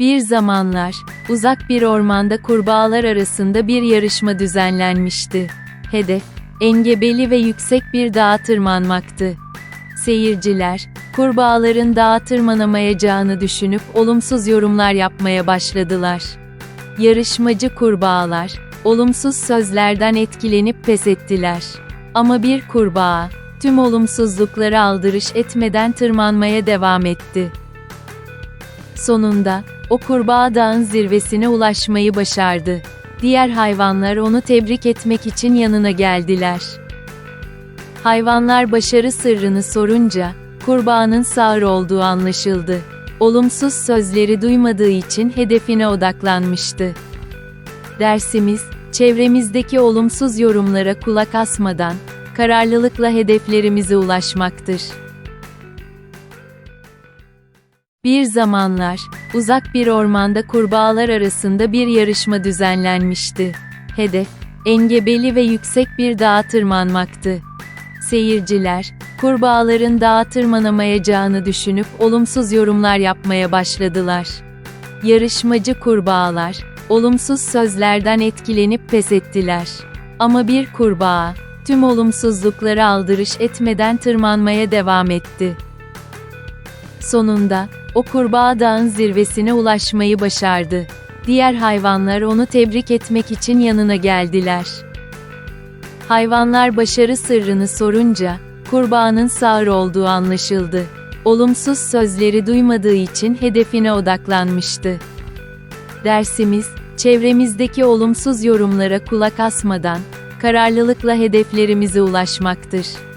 Bir zamanlar, uzak bir ormanda kurbağalar arasında bir yarışma düzenlenmişti. Hedef, engebeli ve yüksek bir dağa tırmanmaktı. Seyirciler, kurbağaların dağa tırmanamayacağını düşünüp olumsuz yorumlar yapmaya başladılar. Yarışmacı kurbağalar, olumsuz sözlerden etkilenip pes ettiler. Ama bir kurbağa, tüm olumsuzluklara aldırış etmeden tırmanmaya devam etti. Sonunda, o kurbağa dağın zirvesine ulaşmayı başardı. Diğer hayvanlar onu tebrik etmek için yanına geldiler. Hayvanlar başarı sırrını sorunca, kurbağanın sağır olduğu anlaşıldı. Olumsuz sözleri duymadığı için hedefine odaklanmıştı. Dersimiz, çevremizdeki olumsuz yorumlara kulak asmadan, kararlılıkla hedeflerimize ulaşmaktır. Bir zamanlar, uzak bir ormanda kurbağalar arasında bir yarışma düzenlenmişti. Hedef, engebeli ve yüksek bir dağa tırmanmaktı. Seyirciler, kurbağaların dağa tırmanamayacağını düşünüp olumsuz yorumlar yapmaya başladılar. Yarışmacı kurbağalar, olumsuz sözlerden etkilenip pes ettiler. Ama bir kurbağa, tüm olumsuzluklara aldırış etmeden tırmanmaya devam etti. Sonunda, o kurbağa dağın zirvesine ulaşmayı başardı. Diğer hayvanlar onu tebrik etmek için yanına geldiler. Hayvanlar başarı sırrını sorunca, kurbağanın sağır olduğu anlaşıldı. Olumsuz sözleri duymadığı için hedefine odaklanmıştı. Dersimiz, çevremizdeki olumsuz yorumlara kulak asmadan, kararlılıkla hedeflerimize ulaşmaktır.